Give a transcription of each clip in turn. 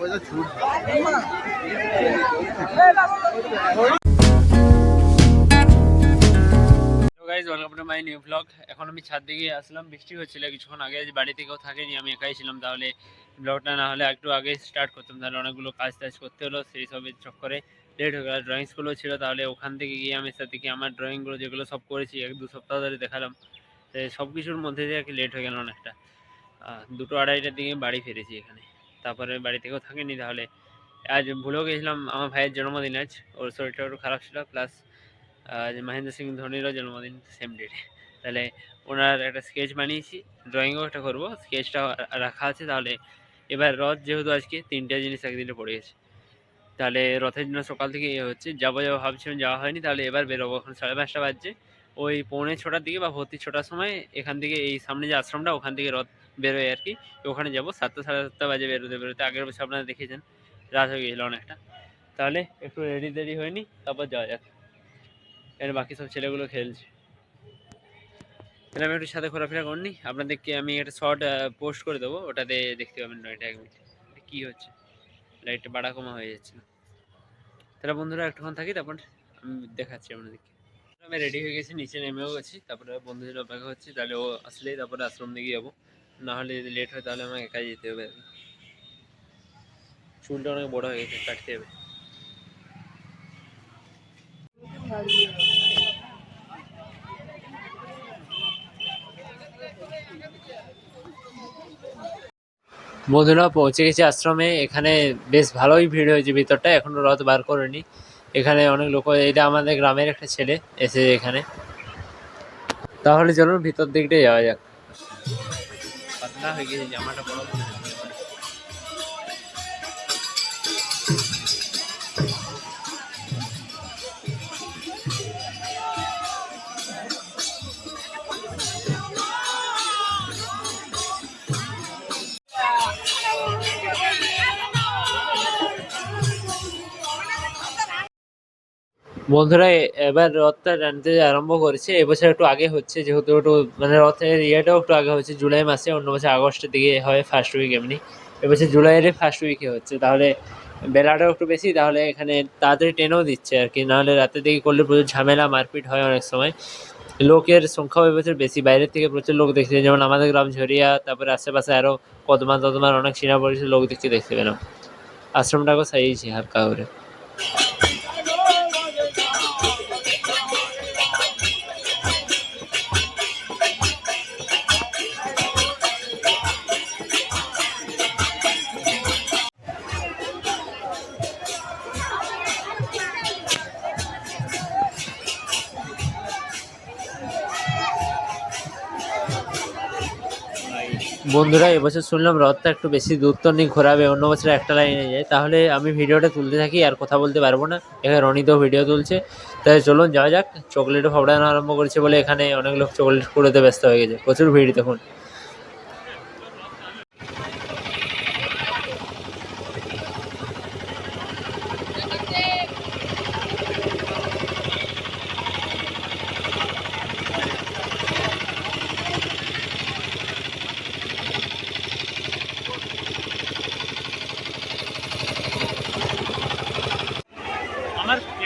My new blog এখন আমি ছাদ দিকে আসলাম। বৃষ্টি হচ্ছিল, কিছুক্ষণ আগে। বাড়িতে কেউ থাকেনি, আমি একাই ছিলাম। তাহলে ব্লগটা না হলে একটু আগে স্টার্ট করতাম। তাহলে অনেকগুলো কাজ টাজ করতে হলো, সেই সবের চক্করে লেট হয়ে গেল। ড্রয়িং স্কুলও ছিল, তাহলে ওখান থেকে গিয়ে আমি সাথে কি আমার ড্রয়িংগুলো যেগুলো সব করেছি, এক দু সপ্তাহ ধরে দেখালাম। সব কিছুর মধ্যে দিয়ে লেট হয়ে গেল অনেকটা। দুটো আড়াইটার দিকে বাড়ি ফিরেছি এখানে। তারপরে বাড়ি থেকেও থাকেনি তাহলে। আজ ভুলেও গেছিলাম আমার ভাইয়ের জন্মদিন আজ। ওর শরীরটা একটু খারাপ ছিল প্লাস আজ মহেন্দ্র সিং ধোনিরও জন্মদিন সেম ডেটে তাহলে ওনার একটা স্কেচ বানিয়েছি ড্রয়িংও একটা করব। স্কেচটা রাখা আছে তাহলে এবার রথ যেহেতু আজকে, তিনটে জিনিস একদিনে পড়ে গেছে। তাহলে রথের জন্য সকাল থেকে ইয়ে হচ্ছে, যাব যাব ভাবছিলাম যাওয়া হয়নি, তাহলে এবার বেরোবো। এখন সাড়ে পাঁচটা বাজছে। ওই পৌনে ছটার দিকে বা ভর্তি ছটার সময় এখান থেকে এই সামনে যে আশ্রমটা, ওখান থেকে রথ বেরোয় আর কি। ওখানে যাব, সাতটা সাড়ে সাতটা বাজে বেরোতে বেরোতে। আগের বছর আপনারা দেখেছেন, রাত হয়ে গেছিল অনেকটা। তাহলে একটু রেডি টেডি হয়নি তারপর যাওয়া যাক। এর বাকি সব ছেলেগুলো খেলছে। আমি একটু সাথে ঘোরাফেরা করিনি আপনাদেরকে আমি একটা শর্ট পোস্ট করে দেবো। ওটাতে দেখতে পাবেন নয়টা এক মিনিট কী হচ্ছে। লাইটটা বাড়া কমা হয়ে যাচ্ছে না। তাহলে বন্ধুরা একটুক্ষণ থাকি, তারপর আমি দেখাচ্ছি আপনাদেরকে। আমি রেডি হয়ে গেছি, নিচে নেমেও গেছি। তারপরে বন্ধুদের অপেক্ষা হচ্ছে তাহলে ও আসলেই তারপরে আশ্রম দিকে যাব। না হলে যদি লেট হয় তাহলে আমাকে একাই যেতে হবে। চুলটা অনেক বড় হয়ে গেছে, কাটতে হবে। বন্ধুরা, পৌঁছে গেছি আশ্রমে। এখানে বেশ ভালোই ভিড় হয়েছে ভিতরটা, এখনও রথ বার করেনি। এখানে অনেক লোক, এটা আমাদের গ্রামের একটা ছেলে এসে এখানে। তাহলে চলুন ভিতর দিকটাই যাওয়া যাক। পাতলা হয়ে গেছে জামাটা বড় বন্ধুরা, এবার রথটা টানতে আরম্ভ করেছে। এবছর একটু আগে হচ্ছে, যেহেতু একটু মানে রথের ইয়েটাও একটু আগে হচ্ছে জুলাই মাসে, অন্য বছর আগস্টের দিকে হয় ফার্স্ট উইক এমনি। এবছর জুলাইয়ের ফার্স্ট উইকে হচ্ছে, তাহলে বেলাটাও একটু বেশি, তাহলে এখানে তাড়াতাড়ি ট্রেনও দিচ্ছে আর কি। নাহলে রাতের দিকে করলে প্রচুর ঝামেলা, মারপিট হয় অনেক সময়। লোকের সংখ্যাও এবছর বেশি, বাইরের থেকে প্রচুর লোক দেখতে যেমন আমাদের গ্রাম ঝরিয়া, তারপরে আশেপাশে আরও কদমা তদমার অনেক চীনা পরিচয় লোক দেখতে দেখতে পেলাম। আশ্রমটাকেও সাইয়েছি হালকা করে। বন্ধুরা, এবছর শুনলাম রথটা একটু বেশি দূর তো নেই, ঘোরাবে, অন্য বছর একটা লাইনে যায়। তাহলে আমি ভিডিওটা তুলতে থাকি, আর কথা বলতে পারব না। এখানে রনিতেও ভিডিও তুলছে। তাই চলুন, যাওয়া যাক। চকলেটও ফাবড়ানো আরম্ভ করেছে বলে এখানে অনেক লোক চকলেট কুড়োতে ব্যস্ত হয়ে গেছে। প্রচুর ভিড় দেখুন।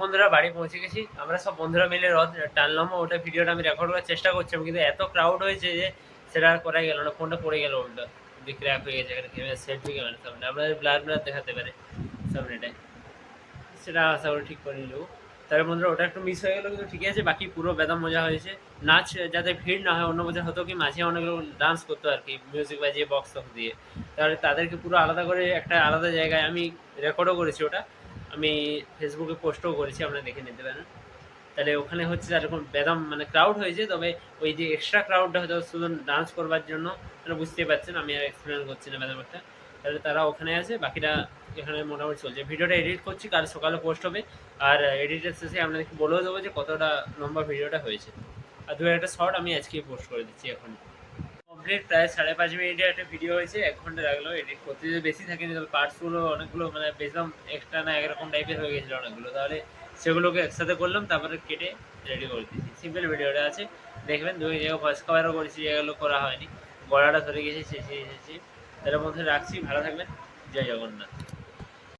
বন্ধুরা, বাড়ি পৌঁছে গেছি। আমরা সব বন্ধুরা মিলে রথ টানলাম ওটা ভিডিওটা আমি রেকর্ড করার চেষ্টা করছিলাম কিন্তু এত ক্রাউড হয়েছে যে সেটা আর করা গেল না ফোনটা পড়ে গেল উল্টো। যে ক্র্যাপ হয়ে গেছে, এখানে ক্যামেরা সেট হয়ে গেল সামনে। আমরা ব্লার ব্লার দেখাতে পারে, সামনেটায়। সেটা আশা করি ঠিক করে নেব তার বন্ধুরা, ওটা একটু মিস হয়ে গেলো, কিন্তু ঠিকই আছে, বাকি পুরো বেদম মজা হয়েছে। নাচ যাতে ভিড় না হয়, অন্য বছর হতো কি মাঝে অনেক লোক ডান্স করতো আর কি মিউজিক বাজিয়ে বক্স টক্স দিয়ে। তাহলে তাদেরকে পুরো আলাদা করে একটা আলাদা জায়গায় আমি রেকর্ডও করেছি ওটা। আমি ফেসবুকে পোস্টও করেছি, আপনারা দেখে নিতে পারেন। তাহলে ওখানে হচ্ছে এরকম বেদম মানে ক্রাউড হয়েছে, তবে ওই যে এক্সট্রা ক্রাউডটা হয়তো শুধু ডান্স করবার জন্য বুঝতেই পারছেন, আমি আর এক্সপ্লেন করছি না ব্যাপারটা তাহলে তারা ওখানে আছে, বাকিরা এখানে মোটামুটি চলছে। ভিডিওটা এডিট করছি, কাল সকালে পোস্ট হবে। আর এডিটের শেষে আপনাদেরকে বলেও দেবো যে কতটা লম্বা ভিডিওটা হয়েছে। আর দু একটা শর্ট আমি আজকেই পোস্ট করে দিচ্ছি এখন কমপ্লিট প্রায় সাড়ে পাঁচ মিনিটের একটা ভিডিও হয়েছে, এক ঘণ্টা লাগল এডিট করতে। যদি বেশি থাকেনি তবে পার্টসগুলো অনেকগুলো মানে বেশম এক্সট্রা না একরকম টাইপের হয়ে গেছিল অনেকগুলো, তাহলে সেগুলোকে একসাথে করলাম, তারপরে কেটে রেডি করে দিয়েছি সিম্পল ভিডিওটা আছে। দেখবেন, দুই জায়গায় ভয়েস কভারও করেছি যেগুলো করা হয়নি। গলাটা ধরে গেছে শেষে এসেছি তার মধ্যে রাখছি। ভালো থাকবেন। জয় জগন্নাথ।